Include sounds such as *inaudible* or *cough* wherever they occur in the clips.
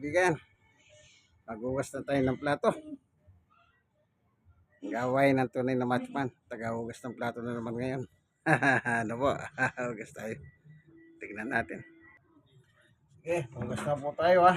Bigan. Maghugas na tayo ng plato. Gaway ng tunay na matchman. Tagahugas ng plato na naman ngayon. *laughs* ano po? *laughs* Hugas tayo. Tignan natin. Sige, hugas na po tayo ah.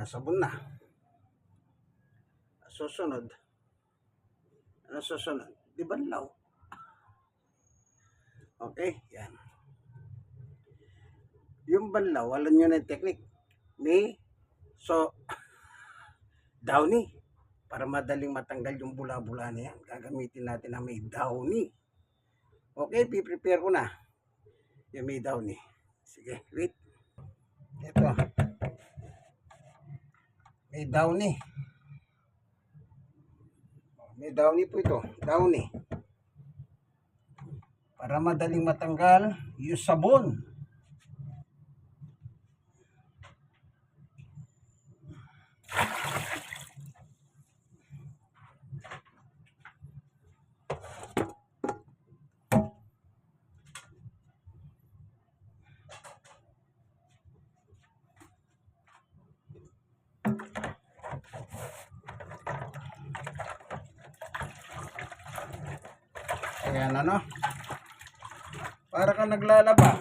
Sinasabon na. Susunod. Ano susunod? Di banlaw. Okay, yan. Yung banlaw, alam nyo na yung technique. May, so, *laughs* downy. Para madaling matanggal yung bula-bula na yan. Gagamitin natin na may downy. Okay, piprepare ko na. Yung may downy. Sige, wait. Ito. May downy. May downy po ito. Downy. Para madaling matanggal yung sabon. Ayan ano. Para ka naglalaba.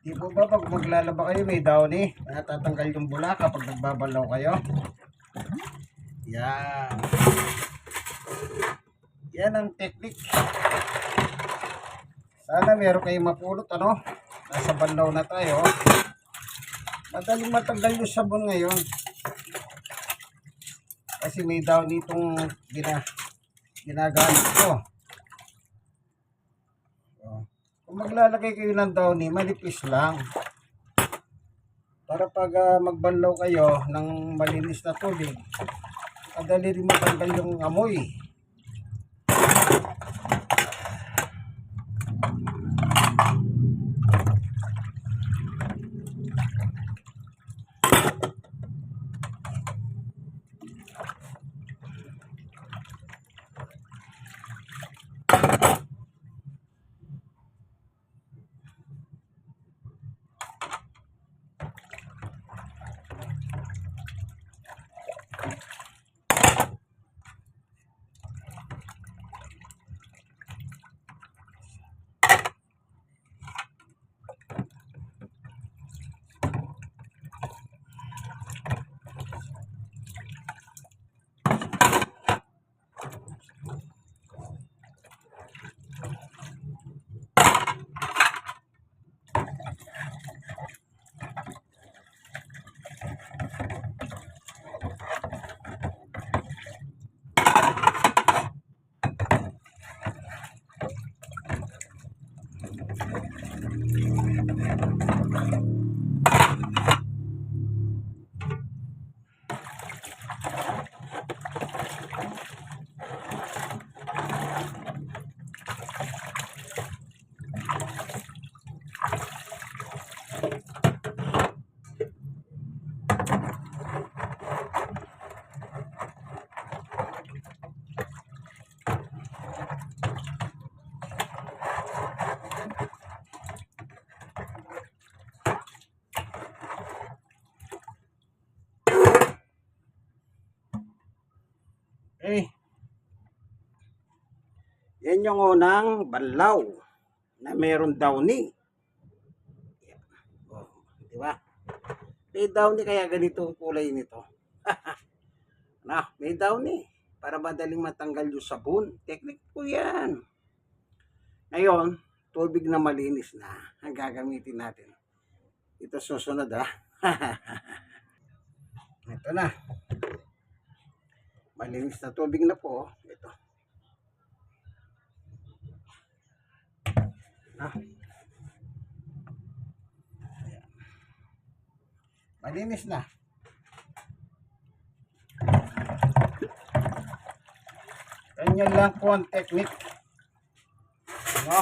Di po ba pag maglalaba kayo may downy? Natatanggal yung bula kapag nagbabalaw kayo. Yan. Yan ang technique. Sana meron kayong mapulot ano. Nasa banlaw na tayo. Madaling matanggal yung sabon ngayon. Kasi may downy itong gina, ginagamit ko. Oh. Kung maglalagay kayo ng downy, manipis lang. Para pag ah, magbanlaw kayo ng malinis na tubig, madali rin matanggal yung amoy. Yan yung unang banlaw na meron downy. Yan. Oh, di ba? May downy kaya ganito ang kulay nito. *laughs* na, may downy. Para madaling matanggal yung sabon. Technique po yan. Ngayon, tubig na malinis na ang gagamitin natin. Ito susunod ha. *laughs* Ito na. Malinis na tubig na po. Na. Ayan. Malinis na. Ganyan lang po ang technique. Ano?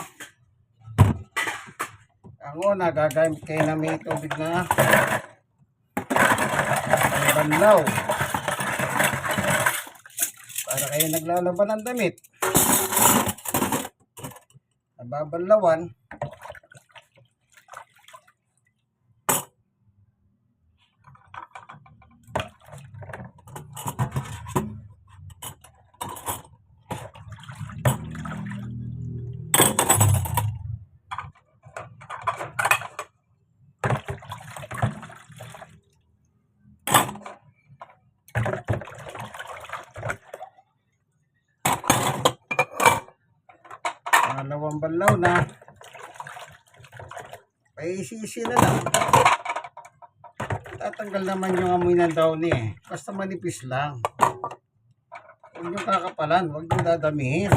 Ang una, gagamit kayo na may tubig na banlaw para kayo naglalaban ng damit. Nababanlawan. Banlaw na. Paisisi na lang. Tatanggal naman yung amoy ng downy eh. Basta manipis lang. Huwag nyo kakapalan. Huwag nyo dadamihin.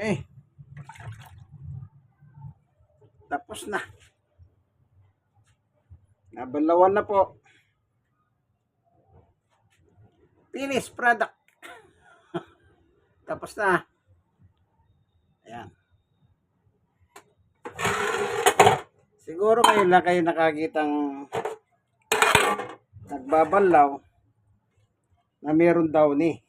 Okay. Tapos na. Nabalawan na po. Finished product. *laughs* Tapos na. Ayan. Siguro kayo lang kayo nakakitang nagbabalaw na meron daw ni.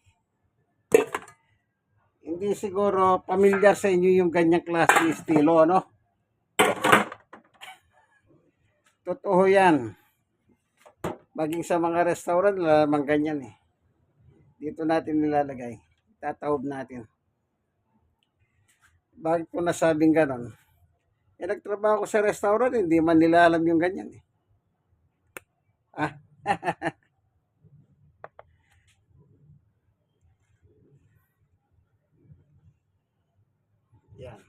Hindi siguro pamilyar sa inyo yung ganyang klase estilo, ano? Totoo yan. Maging sa mga restaurant, wala namang ganyan eh. Dito natin nilalagay. Tataob natin. Bakit ko nasabing ganon? Eh, nagtrabaho ko sa restaurant, hindi man nila alam yung ganyan eh. Ah, *laughs* yan.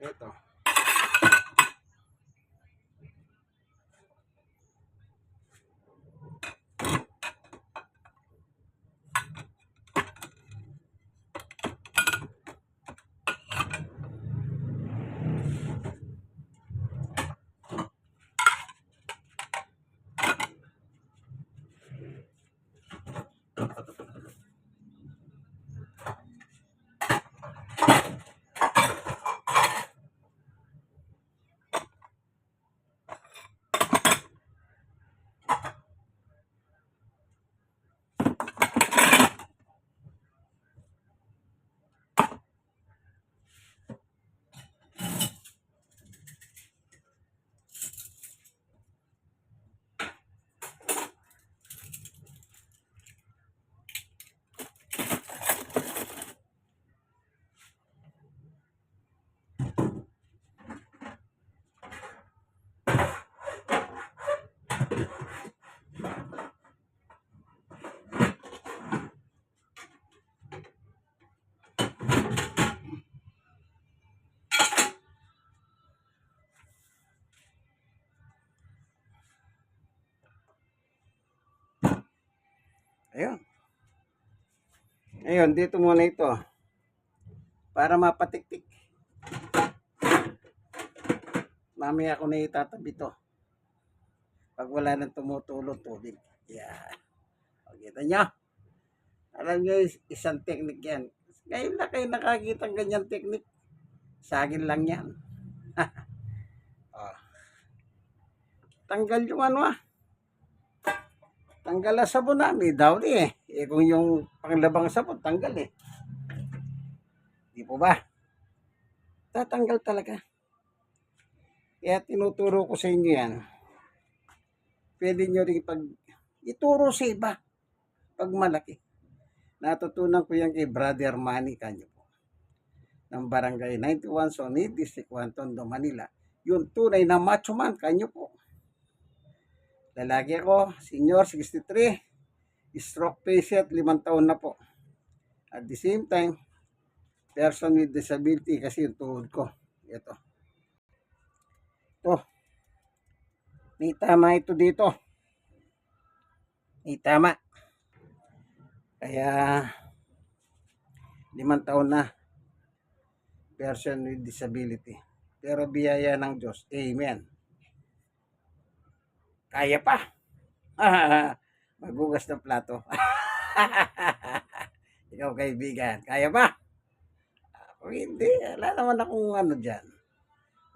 Ito. Ayun. Ayun, dito muna ito. Para mapatiktik. Mamaya ako na itatabi to. Pag wala nang tumutulong tubig. Yan. O, kita nyo? Alam nyo, is- isang technique yan. Ngayon na kayo nakakita ng ganyan technique. Sa akin lang yan. *laughs* oh. Tanggal yung ano ah. Tanggal ang sabon na. May daw eh. Eh kung yung panglabang sabon, tanggal eh. Di po ba? Tatanggal talaga. Kaya tinuturo ko sa inyo yan. Pwede nyo rin pag ituro sa iba pag malaki. Natutunan ko yan kay Brother Manny kanyo po. Ng Barangay 91 Sonid, District 1, Tondo, Manila. Yung tunay na macho man kanyo po. Lalaki ako, senior 63, stroke patient, limang taon na po. At the same time, person with disability kasi yung tuhod ko. Ito. Ito. May tama ito dito. May tama. Kaya, limang taon na. Person with disability. Pero biyaya ng Diyos. Amen. Kaya pa. *laughs* Magugas ng plato. *laughs* Ikaw kaibigan. Kaya pa. Kung hindi, wala naman akong ano dyan.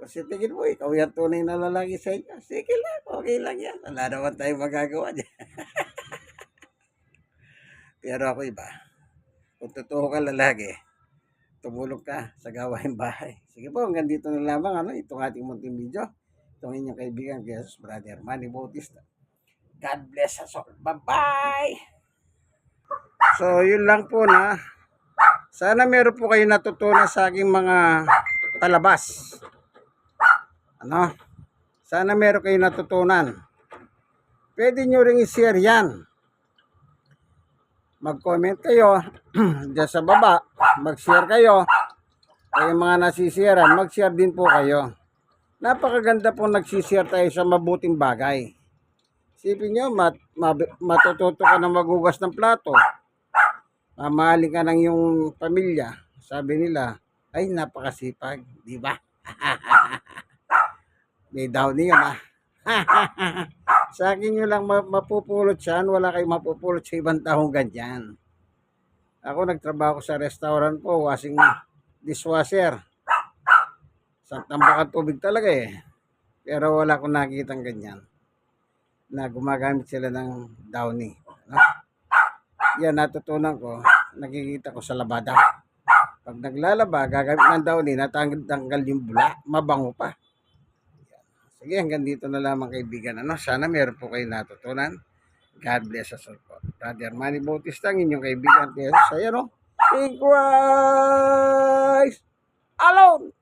Kasi tingin mo, ikaw yung tunay na lalaki sa inyo. Sige lang, okay lang yan. Wala naman tayong magagawa dyan. *laughs* Pero ako iba. Kung totoo ka lalaki, tumulong ka sa gawain bahay. Sige po, hanggang dito na lamang ano, itong ating munting video. Itong inyong kaibigan, Jesus Brother Manny Bautista. God bless us all. Bye-bye! So, yun lang po na. Sana meron po kayo natutunan sa aking mga palabas. Ano? Sana meron kayo natutunan. Pwede nyo ring i-share yan. Mag-comment kayo *clears throat* dyan sa baba. Mag-share kayo. Kaya mga nasisiran, mag-share din po kayo. Napakaganda po nagsishare tayo sa mabuting bagay. Isipin nyo, mat, mab- matututo ka na magugas ng plato. Mamahalin ka ng iyong pamilya. Sabi nila, ay napakasipag, di ba? *laughs* May down yun *laughs* ah. sa akin nyo lang ma- mapupulot siyan, wala kayong mapupulot sa ibang taong ganyan. Ako nagtrabaho sa restaurant po, washing dishwasher. Sa tambakan tubig talaga eh. Pero wala akong nakikitang ganyan. Na gumagamit sila ng downy. No? Yan natutunan ko, nakikita ko sa labada. Pag naglalaba, gagamit ng downy, natanggal yung bula, mabango pa. Sige, hanggang dito na lamang kaibigan. Ano? Sana meron po kayo natutunan. God bless us all po. Brother Manny Bautista, ang inyong kaibigan. Kaya sa iyo, no? In Christ alone!